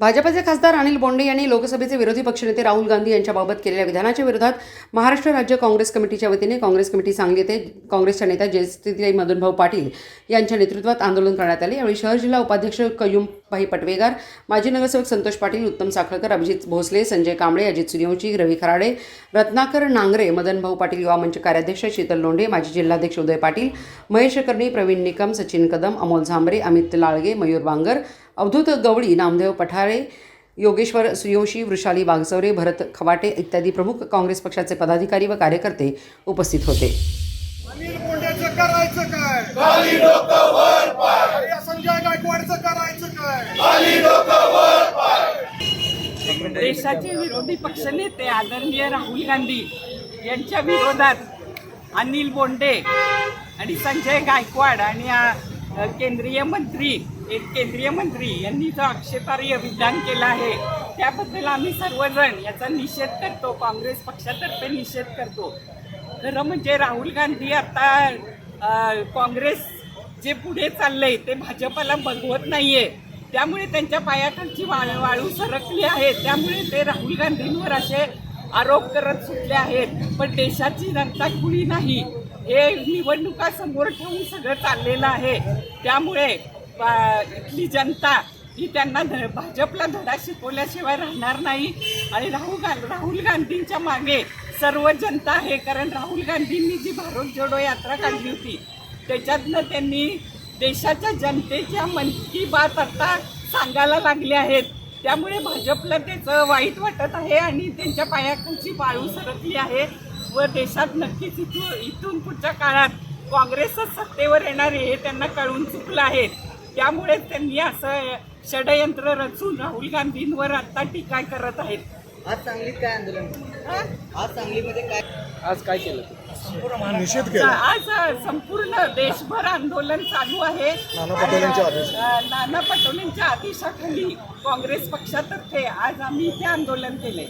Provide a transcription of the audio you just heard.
भाजपचे खासदार अनिल बोंडे यांनी लोकसभेचे विरोधी पक्षनेते राहुल गांधी यांच्याबाबत केलेल्या विधानाच्या विरोधात महाराष्ट्र राज्य काँग्रेस कमिटीच्या वतीने काँग्रेस कमिटी सांगली येथे काँग्रेसच्या नेत्या जयस्थिती मदनभाऊ पाटील यांच्या नेतृत्वात आंदोलन करण्यात आले. यावेळी शहर जिल्हा उपाध्यक्ष कयुमभाई पटवेगार माजी नगरसेवक संतोष पाटील उत्तम साखळकर अभिजित भोसले संजय कांबळे अजित सूर्यवंशी रवी खराडे रत्नाकर नांगरे मदनभाऊ पाटील युवा मंच कार्याध्यक्ष शीतल लोंढे माजी जिल्हाध्यक्ष उदय पाटील महेश कर्णी प्रवीण निकम सचिन कदम अमोल झांबरे अमित लाळगे मयूर बांगर अवधूत गवळी नामदेव पठारे योगेश्वर सूर्यवंशी वृषाली वाघचौरे भरत खवाटे इत्यादी प्रमुख काँग्रेस पक्षाचे पदाधिकारी व कार्यकर्ते उपस्थित होते. अनिल बोंडेचं करायचं काय? खाली डोकं वर पाय. या संजय गायकवाडचं करायचं काय? देशाचे विरोधी पक्षनेते आदरणीय राहुल गांधी यांच्या विरोधात अनिल बोंडे आणि संजय गायकवाड आणि केंद्रीय मंत्री एक केंद्रीय मंत्री यांनी जो आक्षेपार्ह विधान केलं आहे त्याबद्दल आम्ही सर्वजण याचा निषेध करतो काँग्रेस पक्षातर्फे निषेध करतो. खरं म्हणजे राहुल गांधी आता काँग्रेस जे पुढे चाललंय ते भाजपाला बघवत नाहीये. त्यामुळे त्यांच्या पायाखालची वाळ वाळू सरकली आहे त्यामुळे ते राहुल गांधींवर असे आरोप करत सुटले आहेत. पण देशाची जनता कुणी नाही. हे निवडणुका समोर ठेवून सगळं चाललेलं आहे. त्यामुळे इथली जनता ही त्यांना ध भाजपला धडा शिकवल्याशिवाय राहणार नाही. आणि राहुल गा राहुल गांधींच्या मागे सर्व जनता आहे. कारण राहुल गांधींनी जी भारत जोडो यात्रा काढली होती त्याच्यातनं त्यांनी देशाच्या जनतेच्या मन की बात आता सांगायला लागले आहेत. त्यामुळे भाजपला त्याचं वाईट वाटत आहे आणि त्यांच्या पायाखालची बाळू सरकली आहे. व देशात नक्कीच इथून इथून पुढच्या काळात काँग्रेसच सत्तेवर येणार आहे हे त्यांना कळून चुकलं आहे. त्यामुळे त्यांनी असं षडयंत्र रचून राहुल गांधींवर आता टीका करत आहेत. आज सांगलीत काय आंदोलन? हं? आज सांगलीमध्ये काय? आज काय केलं? निषेध केला. आज संपूर्ण देशभर आंदोलन चालू आहे. नाना पटोलेंच्या आदेशाखाली काँग्रेस पक्षातर्फे आज आम्ही इथे आंदोलन केले